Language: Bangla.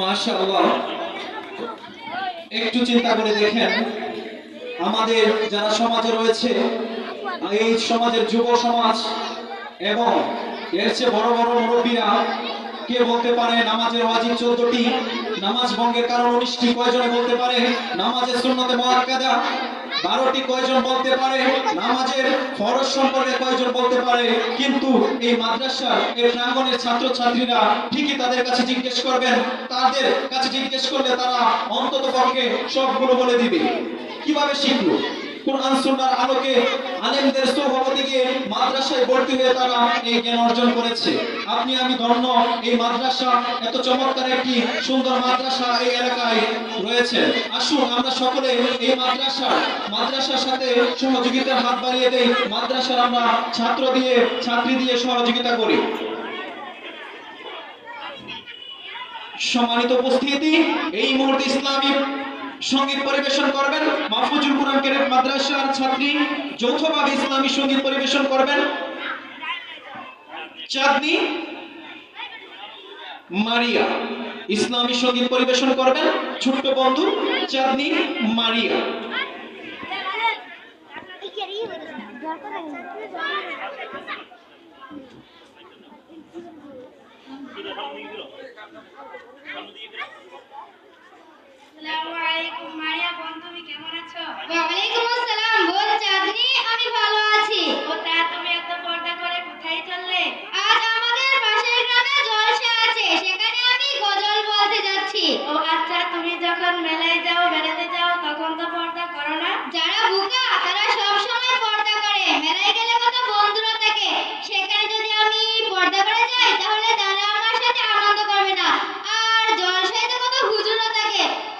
মাশাআল্লাহ। একটু চিন্তা করে দেখেন, আমাদের যারা সমাজে রয়েছে, এই সমাজের যুব সমাজ এবং এর চেয়ে বড় বড় মুরব্বীরা, কে বলতে পারে নামাজের ওয়াজিব চোদ্দটি? নামাজ ভঙ্গের কারণ উনিশটি কয়জনে বলতে পারে? নামাজের শূন্যতে মহাকাদা বারোটি কয়জন বলতে পারে? নামাজের খরচ সম্পর্কে কয়জন বলতে পারে? কিন্তু এই মাদ্রাসার এই প্রাঙ্গনের ছাত্র ছাত্রীরা ঠিকই তাদের কাছে জিজ্ঞেস করবেন। তাদের কাছে জিজ্ঞেস করলে তারা অন্তত পক্ষে সবগুলো বলে দিবে। কীভাবে শিখলো? কোরআন, সুন্নার আলোকে আলেমদের সহমতে গিয়ে মাদ্রাসায় ভর্তি হয়ে তারা এই জ্ঞান অর্জন করেছে। আপনি, আমি ধন্য, এই মাদ্রাসা এত চমৎকার একটি সুন্দর মাদ্রাসা এই এলাকায় রয়েছে। আসুন, আমরা সকলে এই মাদ্রাসা, মাদ্রাসার সাথে সহযোগিতার হাত বাড়িয়ে দেই। মাদ্রাসার আমরা ছাত্র দিয়ে, ছাত্রী দিয়ে সহযোগিতা করি। সম্মানিত উপস্থিতি, এই মুহূর্তে ইসলামী সংগীত পরিবেশন করবেন মাহফুজুল কুরআন কেরেম মাদ্রাসার ছাত্রী, যৌথভাবে ইসলামী সংগীত পরিবেশন করবেন চাঁদনি মারিয়া। ইসলামী সংগীত পরিবেশন করবেন ছোট্ট বন্ধু চাঁদনি মারিয়া। আসসালাম চাঁদনি আমি ভালো আছি। ও তা তারা সব সময় পর্দা করে। মেলায় গেলে কত বন্ধুরা থাকে। সেখানে যদি আমি পর্দা করে যাই, তাহলে তারা আমার সাথে আনন্দ করবে না। আর জলসায় তো কত হুজুরও থাকে।